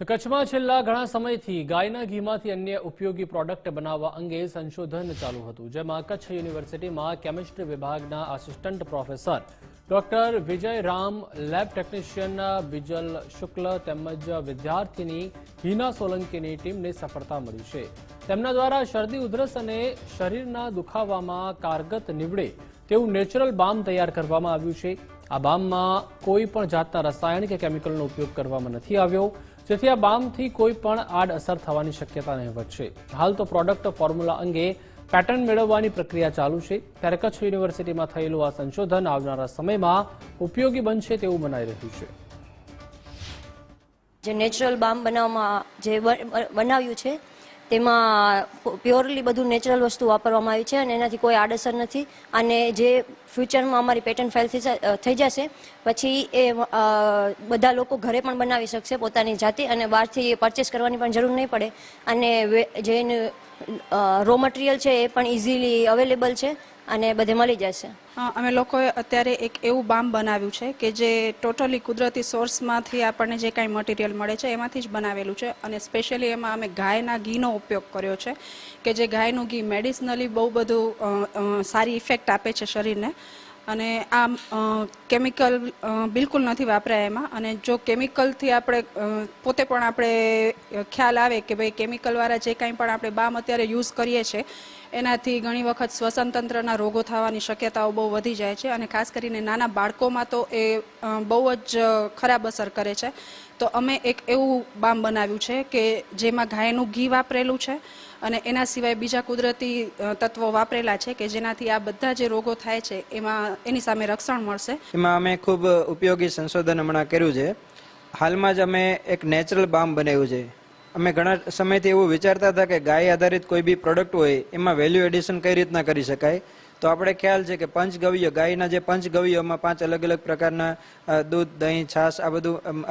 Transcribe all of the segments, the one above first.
તો કચ્છમાં છેલ્લા ઘણા સમયથી ગાયના ઘીમાંથી અન્ય ઉપયોગી પ્રોડક્ટ બનાવવા અંગે સંશોધન ચાલુ હતું, જેમાં કચ્છ યુનિવર્સિટીમાં કેમિસ્ટ્રી વિભાગના assistant professor doctor Vijay Ram lab technician Bijal Shukla તેમજ વિદ્યાર્થીની હિના સોલંકીની ટીમને સફળતા મળી છે. તેમના દ્વારા શરદી, ઉધરસ અને શરીરના દુખાવામાં કારગત નીવડે તેવું નેચરલ બામ તૈયાર કરવામાં આવ્યું છે. આ બામમાં કોઈ પણ જાતના રસાયણ કે કેમિકલનો ઉપયોગ કરવામાં નથી આવ્યો. જેથી આ બામથી કોઈ પણ આડઅસર થવાની શક્યતા નહીવત છે હાલ તો પ્રોડક્ટ ફોર્મ્યુલા અંગે પેટર્ન મેળવવાની પ્રક્રિયા ચાલુ છે. ત્યારે કચ્છ યુનિવર્સિટીમાં થયેલું આ સંશોધન આવનારા સમયમાં ઉપયોગી બનશે તેવું મનાઈ રહ્યું છે. જે નેચરલ બામ બનાવવામાં જે બનાવ્યું છે તેમાં પ્યોરલી બધું નેચરલ વસ્તુ વાપરવામાં આવી છે અને એનાથી કોઈ આડઅસર નથી. અને જે ફ્યુચરમાં અમારી પેટર્ન ફાઇલ થઈ જશે, પછી એ બધા લોકો ઘરે પણ બનાવી શકશે પોતાની જાતે અને બહારથી પરચેસ કરવાની પણ જરૂર નહીં પડે. અને જે રો મટીરિયલ છે એ પણ ઇઝીલી અવેલેબલ છે. અને બધે મળી જશે. અમે લોકોએ અત્યારે એક એવું બામ બનાવ્યું છે કે જે ટોટલી કુદરતી સોર્સમાંથી આપણને જે કાંઈ મટીરિયલ મળે છે, એમાંથી જ બનાવેલું છે. અને સ્પેશિયલી એમાં અમે ગાયના ઘીનો ઉપયોગ કર્યો છે કે જે ગાયનું ઘી મેડિસિનલી બહુ બધું સારી ઇફેક્ટ આપે છે શરીરને. અને આ કેમિકલ બિલકુલ નથી વાપરાયા એમાં. અને જો કેમિકલથી આપણે પોતે પણ આપણે ખ્યાલ આવે કે ભાઈ કેમિકલવાળા જે કાંઈ પણ આપણે બામ અત્યારે યુઝ કરીએ છીએ એનાથી ઘણી વખત શ્વસનતંત્રના રોગો થવાની શક્યતાઓ બહુ વધી જાય છે. અને ખાસ કરીને નાના બાળકોમાં તો એ બહુ જ ખરાબ અસર કરે છે. તો અમે એક એવું બામ બનાવ્યું છે કે જેમાં ગાયનું ઘી વાપરેલું છે અને એના સિવાય બીજા કુદરતી તત્વો વાપરેલા છે કે જેનાથી આ બધા જે રોગો થાય છે, એમાં, એની સામે રક્ષણ મળશે. એમાં અમે ખૂબ ઉપયોગી સંશોધન હમણાં કર્યું છે. હાલમાં જ અમે એક નેચરલ બામ બનાવ્યું છે. અમે ઘણા સમયથી એવું વિચારતા હતા કે ગાય આધારિત કોઈ બી પ્રોડક્ટ હોય, એમાં વેલ્યુ એડિશન કઈ રીતના કરી શકાય? તો આપણે ખ્યાલ છે કે પંચગવ્ય, ગાયના જે પંચગવ્યમાં પાંચ અલગ અલગ પ્રકારના દૂધ, દહીં, છાશ, આ બધું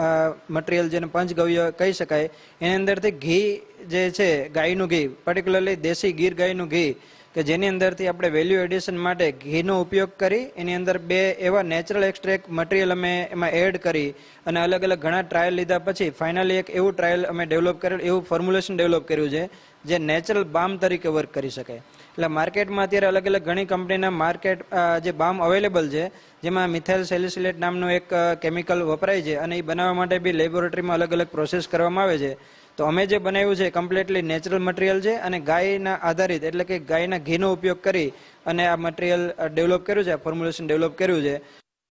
મટીરિયલ જેને પંચગવ્ય કહી શકાય, એની અંદરથી ઘી જે છે, ગાયનું ઘી પર્ટિક્યુલરલી દેશી ગીર ગાયનું ઘી કે જેની અંદરથી આપણે વેલ્યુ એડિશન માટે ઘીનો ઉપયોગ કરી, એની અંદર બે એવા નેચરલ એક્સ્ટ્રેક મટીરિયલ અમે એમાં એડ કરી અને અલગ અલગ ઘણા ટ્રાયલ લીધા પછી ફાઇનલી એક એવું ટ્રાયલ અમે ડેવલપ કરેલું, એવું ફોર્મ્યુલેશન ડેવલપ કર્યું છે, જે નેચરલ બામ તરીકે વર્ક કરી શકાય એટલે માર્કેટમાં અત્યારે અલગ અલગ ઘણી કંપનીના માર્કેટ જે બામ અવેલેબલ છે, જેમાં મિથેલ સેલિસિલેટ નામનું એક કેમિકલ વપરાય છે અને એ બનાવવા માટે બી લેબોરેટરીમાં અલગ અલગ પ્રોસેસ કરવામાં આવે છે. તો અમે જે બનાવ્યું છે કમ્પ્લીટલી નેચરલ મટીરિયલ છે અને ગાયના આધારિત, એટલે કે ગાયના ઘીનો ઉપયોગ કરી અને આ મટીરિયલ ડેવલપ કર્યું છે ફોર્મ્યુલેશન ડેવલપ કર્યું છે.